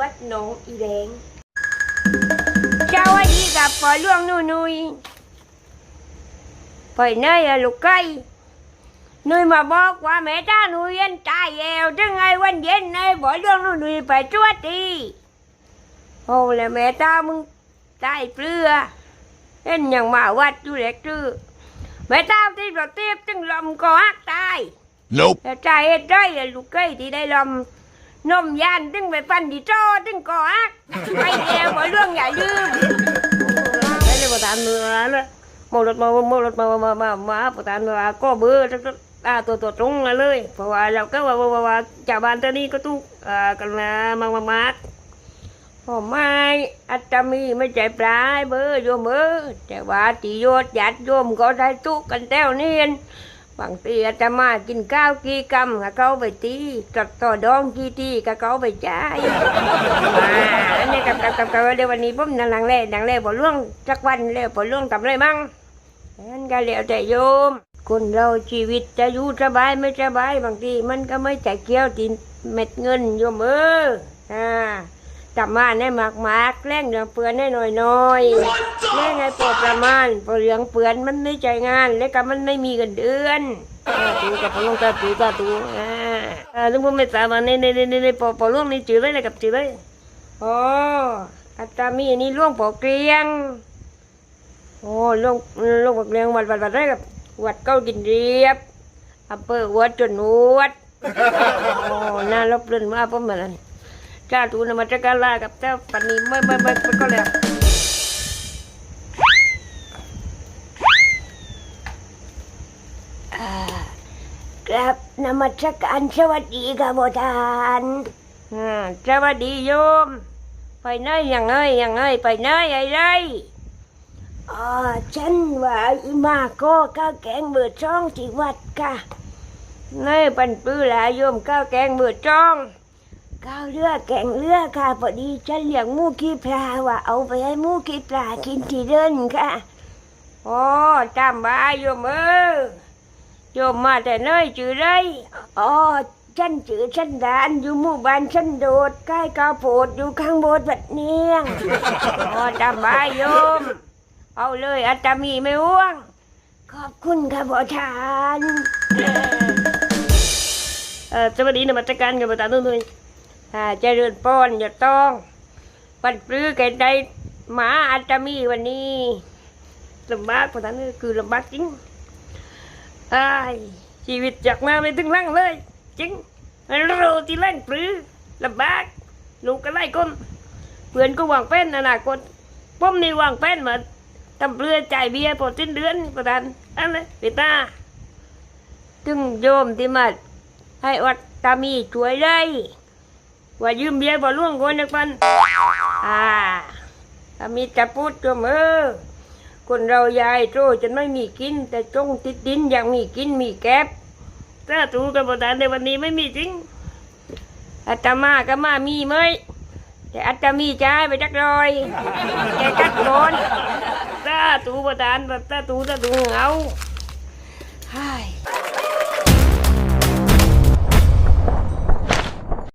วัดหนองอีแดงเจ้าวันนี้กับปอล่วงนุยนุยไปไหนอะลูกไก่นุยมาบอกว่าแม่จ้านุยเย็นตายแยวถึงไงวันเย็นไอ้ปอล่วงนุยนุยไปจวดทีโอ้แล้วแม่จ้ามึงตายเปลือเห็นอย่างมาวัดอยู่เล็กจื้อแม่จ้าที่เราเทียบถึงลมก็ฮักตาย Nope. แล้วใจเอ็ดได้เลยลูกเก้ยที่ได้ลม นมยานตึงไปปันดีโจ้ตึงกอักไปเดียวบ่เรื่องอย่าลืมได้เลยประธานเมืองเลยมรถมามรถมามามามาประธานเมือก็เบอร์อ่าตัวตัวตรงเลย เพราะว่าเราก็ว่าว่าว่าชาวบ้านตอนนี้ก็ทุกอ่ากันนะมามามาพอไม่อัตมีไม่ใจปลายเบอร์โยมเบอร์แต่ว่าติโยดหยัดโยมก็ได้ทุกกันแต้วเนียน บางทีอาตมากินข้าวกี่กำก็เขาไปตีจัดต่อดองกี่ทีก็เขาไปจ่ายอ่าอันนี้กับกับกับกับเดี๋ยววันนี้ผมนั่งหลังเล่นั่งเล่พอล่วงจักวันเล่พอล่วงทำอะไรมั่งนั่นก็แล้วแต่โยมคนเราชีวิตจะอยู่สบายไม่สบายบางทีมันก็ไม่ใจเกี่ยวตินเม็ดเงินโยมเออ จับมาให้มากมากแรงเดืองเปือนให้หน่อยหน่อยแรงให้พอประมาณพอเหลืองเปือนมันไม่ใจงาน แล้วก็มันไม่มีเงินเดือนตูกับพอลงตาตูตาตูอ่าอ่าลุงผมไม่ทราบาในในในในในพอพอล่วงนี่จืดเลยนะกับจืดเลยอ๋ออาตามีอันนี้ล่วงพอเกลียงโอ้ล่วงล่วงพอเกลียงวัดวัดวัดได้กับวัดเก้าดินเรียบอำเภอวัดจนวัดโอ้น่าลบเลื่อนมาผมเหมือน จ้าตูนมาจักรลากับเจ้าปนีไม่ไม่ไม่ไม่ก็แล้วครับนมัสการสวัสดีครับพ่านสวัสดีโยม ไปไหนยังไงยังไงไปไหนไอ้ไรอ๋อฉันว่าอีมาก็ข้าวแกงเบือจ้องที่วัดค่ะในปันปื้อหลายโยมข้าวแกงเบือจ้อง ข้าวเรือแกงเรือค่ะพอดีฉันเลี้ยงมูขี้ปลาว่าเอาไปให้มูขี้ปลากินที่เดินค่ะโอ้จำบายโยมเออโยมมาแต่น้อยจือไรอ๋อฉันจือฉันดานอยู่หมู่บ้านฉันโดดใกล้กาโพดอยู่ข้างโบสถ์บัดเนียงอ๋อจำบายโยม เอาเลยอาตมีไม่ห่วง ขอบคุณค่ะพ่อทาน เอ่อสวัสดีนมัสการกับประธานทุกท่า นถ้าเจริญป้อนอย่าต้องปันปลื้อแก่ใดหมาอาจจะมีวันนี้ลำบากเพราะฉะนั้นคือลำบากจริงไอ้ชีวิตจากมาไม่ถึงล่างเลยจริงเราที่ล่างปลื้อลำบากลูกก็ไล่ก้นเพื่อนก็วางแป้นอนาคตผมนี่วางแป้นมาทำเปลือจ่ายเบี้ยพอสิ้นเดือนประธานอันเลยเปตาถึงโยมที่มาให้วัดตามีช่วยได้ ว่ายืมเบียร์บ่ล่วงคนนักปันอ่ามีจะพูดก็เออคนเรายายโตจนไม่มีกิน แต่จงติดดินอย่างมีกินมีแก็บถ้าถูกกับประธานในวันนี้ไม่มีจริงอาตมาก็มามีไหมแต่อาตมีใจาไปจักรอยแกกัดก่อนถ้าถูกประธานถ้าถูกถ้าถูกเอาไฮ้